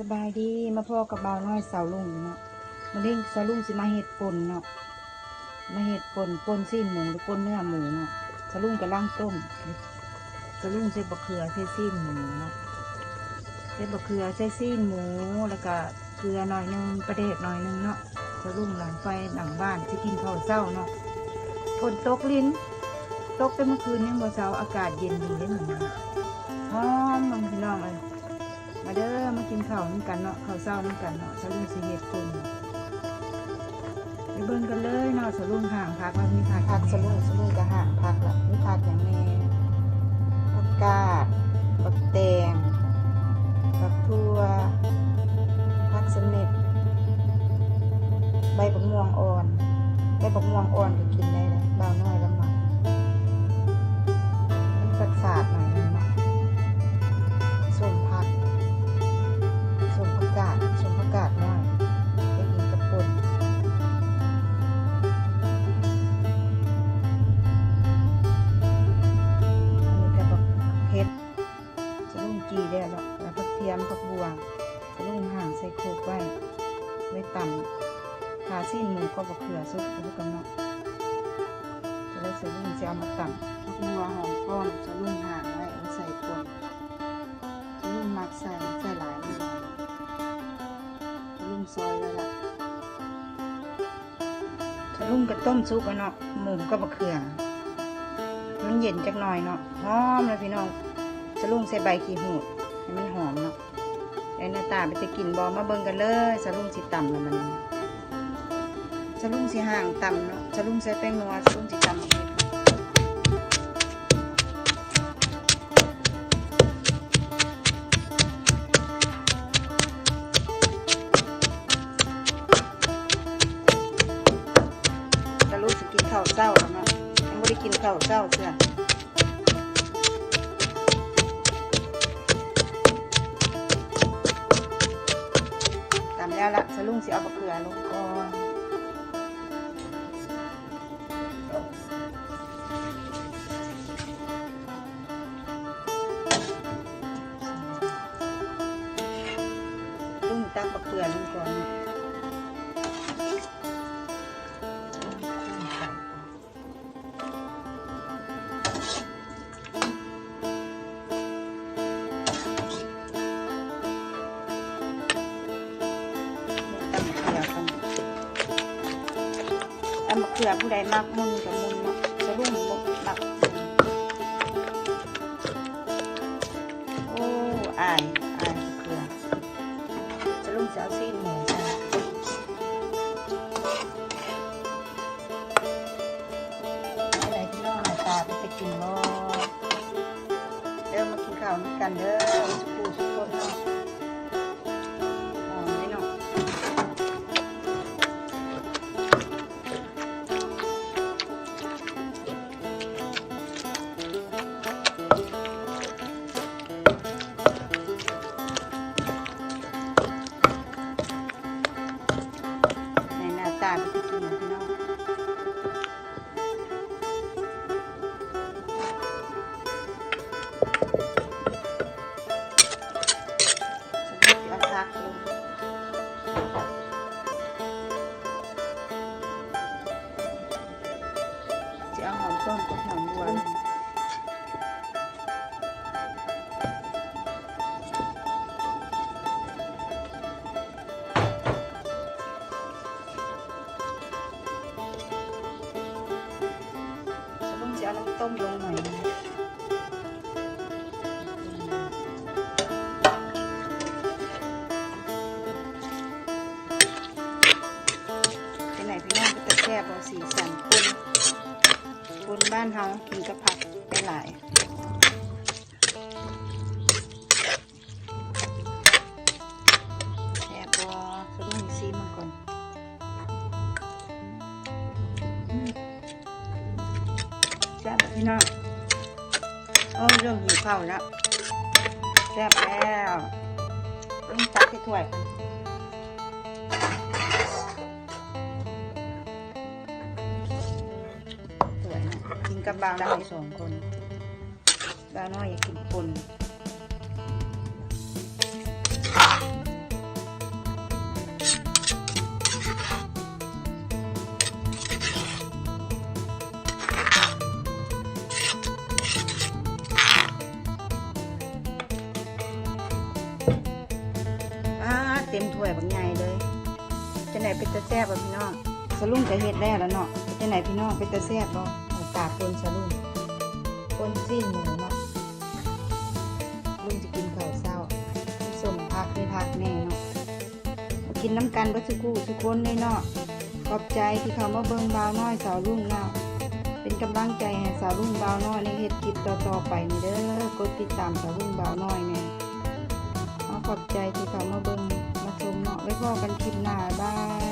สบายดีมาพ่อกับเบาวน้อยสาวลุงเนาะมาเล่นสาวลุงสิมาเห็ดปนเนาะมาเห็ดปนป่นซีนหมูหรือปนเนื้อหมูเนาะสาวลุงกับล่างต้มสาวลุงใส่บะเขือใส่ซีนหมูเนาะใส่บะเขือใส่ซีนหมูแล้วก็เกลือหน่อยหนึงประเดกหน่อยหนึงเนาะสาวลุงหลังไฟหลังบ้านที่กินข้าวเช้าเนาะฝนตกลิ้นตกไปเมื่อคืนนี้เมื่อเช้าอากาศเย็นดีเลยเหมือนกันหอมมังพี่น้องเลย มาเด้อมากินข้าวน้ำกันเนาะข้าวเช้าน้ำกันเนาะสลุงสีเห็ดปุ่มไปเบิ่งกันเลยเนาะสลุงห่างพักว่ามีพักพักสลุงสลุงก็ห่างพักละมีพักอย่างนี้พักกาด โคกไว้ไว้ต่ำขาซีนหมูก็บักเขือซุปไปด้วยกันเนาะจะได้จะลุงจะเอามาต่ำผักบัวหอมป้อมจะลุงห่างไว้เอาใส่ป่นลุงมักใส่ใส่หลายไม่หลายลุงซอยไว้ละถ้าลุงก็ต้มซุปไว้เนาะหมูก็บะเขือมันเย็นจักหน่อยเนาะหอมเลยพี่น้องจะลุงใส่ใบขี้หูดให้มันหอมเนาะ อ้หน้าตาไปจะกินบอมาเบิ่งกันเลยจะลุงสิต่ำแล้วมันจะลุงสิห่างต่ำเนาะจะลุงใส่แป้งนัวจะลุงสิต่ำเองจะลุงสิกินข้าวเช้าแล้วเนาะยังไม่ได้กินข้าวเช้าเชื่อ แล้วละสลุ เขือกันตำบะเขือผู้ใดมักมุนกับมุนเนาะสลุงบกมักโอ้อายอายเขือสลุงจะเอาซีนหมูอะไรที่น้องหน้าตาไปกินบ่เด้อมากินข้าวด้วยกันเด้อสุกูสุกคนเนาะ ตาเป็นกินพี่น้องฉันเอาพักลงจะเอาหอมต้มกับหอมบัว ต้มลงหน่อยนะไหนพี่น้องก็จะแซ่บเอาสีสันคนคนบ้านเฮากินกับผักได้หลาย พี่น้องโอ้เริ่มหิวข้าวแล้วแซ่บแล้วต้องตักให้ถ้วยก่อนสวยนะกินกับบางได้สองคนบางน้อยอยากกินคน เต็มถ้วยบางใหญ่เลยจะไหนเป็นตะแซ่บบ่พี่น้องสลุงก็เฮ็ดแล้วแล้วเนาะจะไหนพี่น้องเป็นตะแซ่บบ่ากาบปนสลุงปนซีนหมูเนาะลุงจะกินข้าวเช้ามีส้มผักมีผักแน่เนาะกินน้ำกันเบ่ทุกคู่ทุกคนเลยเนาะขอบใจที่เขามาเบิ่งบาวน้อยสาวลุงเนาะเป็นกำลังใจให้สาวลุงบาวน้อยในเฮ็ดคลิปต่อๆไปนี่เด้อกดติดตามสาวลุงบาวน้อยแน่ขอขอบใจที่เขามาเบิ่ง ไว้พอกันคลิปหน้าบาย